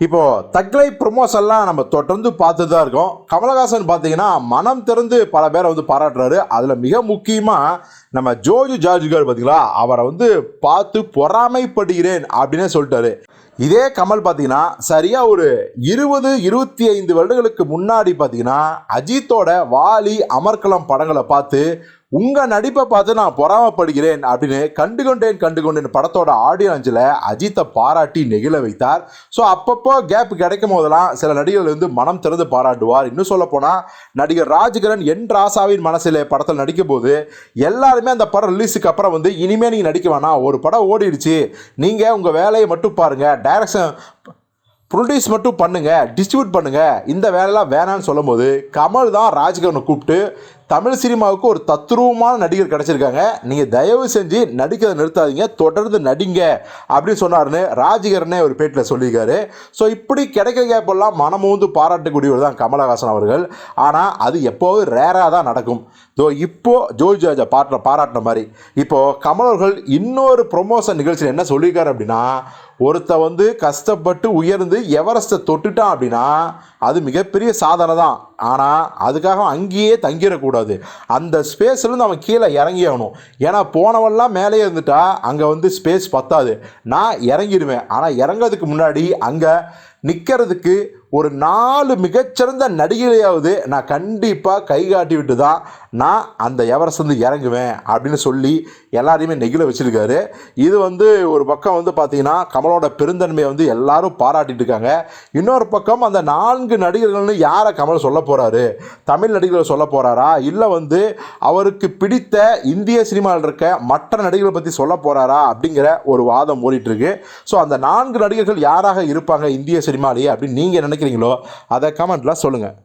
இப்போது தக்லை ப்ரொமோஷன்லாம் நம்ம தொடர்ந்து பார்த்து தான் இருக்கோம். கமலஹாசன் பார்த்தீங்கன்னா மனம் திறந்து பல பேரை வந்து பாராட்டுறாரு. அதில் மிக முக்கியமாக நம்ம ஜோஜு ஜார்ஜ் கார் பார்த்தீங்களா? அவரை வந்து பார்த்து பொறாமைப்படுகிறேன் அப்படின்னே சொல்லிட்டாரு. இதே கமல் பார்த்தீங்கன்னா சரியாக ஒரு இருபது இருபத்தி ஐந்து வருடங்களுக்கு முன்னாடி பார்த்தீங்கன்னா அஜித்தோட வாலி அமர்கலம் படங்களை பார்த்து உங்கள் நடிப்பை பார்த்து நான் பொறாமப்படுகிறேன் அப்படின்னு கண்டுகொண்டேன் கண்டுகொண்டேன். படத்தோட ஆடியன்ஸில் அஜித்தை பாராட்டி நெகிழ வைத்தார். ஸோ அப்பப்போ கேப் கிடைக்கும் போதெல்லாம் சில நடிகர்கள் வந்து மனம் திறந்து பாராட்டுவார். இன்னும் சொல்ல போனால் நடிகர் ராஜ்கிரண் என் ராசாவின் மனசில் படத்தில் நடிக்கும் போது எல்லாருமே அந்த படம் ரிலீஸுக்கு அப்புறம் வந்து இனிமேல் நீங்கள் நடிக்க வேணாம். ஒரு படம் ஓடிடுச்சு. நீங்கள் உங்கள் வேலையை மட்டும் பாருங்கள் டைரக்ஷன் ப்ரொடியூஸ் மட்டும் பண்ணுங்கள் டிஸ்ட்ரிபியூட் பண்ணுங்கள் இந்த வேலைலாம் வேணான்னு சொல்லும்போது கமல் தான் ராஜ்கிரனை கூப்பிட்டு தமிழ் சினிமாவுக்கு ஒரு தத்ரூபமான நடிகர் கிடச்சிருக்காங்க. நீங்கள் தயவு செஞ்சு நடிக்கிறதை நிறுத்தாதீங்க. தொடர்ந்து நடிங்க அப்படின்னு சொன்னார்னு ராஜிகரனே ஒரு பேட்டில் சொல்லியிருக்காரு. ஸோ இப்படி கிடைக்கிற கேப்பெல்லாம் மனமூந்து பாராட்டக்கூடியவர் தான் கமலஹாசன் அவர்கள். ஆனால் அது எப்போவும் ரேராக தான் நடக்கும். ஸோ இப்போது ஜோய் ஜாஜா பாட்ட பாராட்டின மாதிரி. இப்போது கமலர்கள் இன்னொரு ப்ரொமோஷன் நிகழ்ச்சியில் என்ன சொல்லியிருக்காரு அப்படின்னா ஒருத்த வந்து கஷ்டப்பட்டு உயர்ந்து எவரெஸ்ட்டை தொட்டுட்டான் அப்படின்னா அது மிகப்பெரிய சாதனை தான். ஆனால் அதுக்காக அங்கேயே தங்கிடக்கூடாது. அந்த ஸ்பேஸ்லேருந்து அவன் கீழே இறங்கி ஆகணும். ஏன்னா போனவெல்லாம் மேலே இருந்துட்டா அங்கே வந்து ஸ்பேஸ் பத்தாது. நான் இறங்கிடுவேன். ஆனால் இறங்கிறதுக்கு முன்னாடி அங்கே நிற்கிறதுக்கு ஒரு நாலு மிகச்சிறந்த நடிகரையாவது நான் கண்டிப்பாக கை காட்டி விட்டு தான் நான் அந்த எவரெஸ்ட் வந்து இறங்குவேன் அப்படின்னு சொல்லி எல்லாரையுமே நெகிழ வச்சுருக்காரு. இது வந்து ஒரு பக்கம் வந்து பார்த்தீங்கன்னா கமலோட பெருந்தன்மையை வந்து எல்லாரும் பாராட்டிட்டு இருக்காங்க. இன்னொரு பக்கம் அந்த நான்கு நடிகர்கள்னு யாரை கமல் சொல்ல போகிறாரு தமிழ் நடிகர்களை சொல்ல போகிறாரா இல்லை வந்து அவருக்கு பிடித்த இந்திய சினிமாவில் இருக்க மற்ற நடிகர்களை பற்றி சொல்ல போகிறாரா அப்படிங்கிற ஒரு வாதம் ஓடிட்டுருக்கு ஸோ அந்த நான்கு நடிகர்கள் யாராக இருப்பாங்க இந்திய சினிமா சினிமாலேயே அப்படின்னு நீங்கள் நினைக்கிறீங்களோ அதை கமெண்ட்டில் சொல்லுங்கள்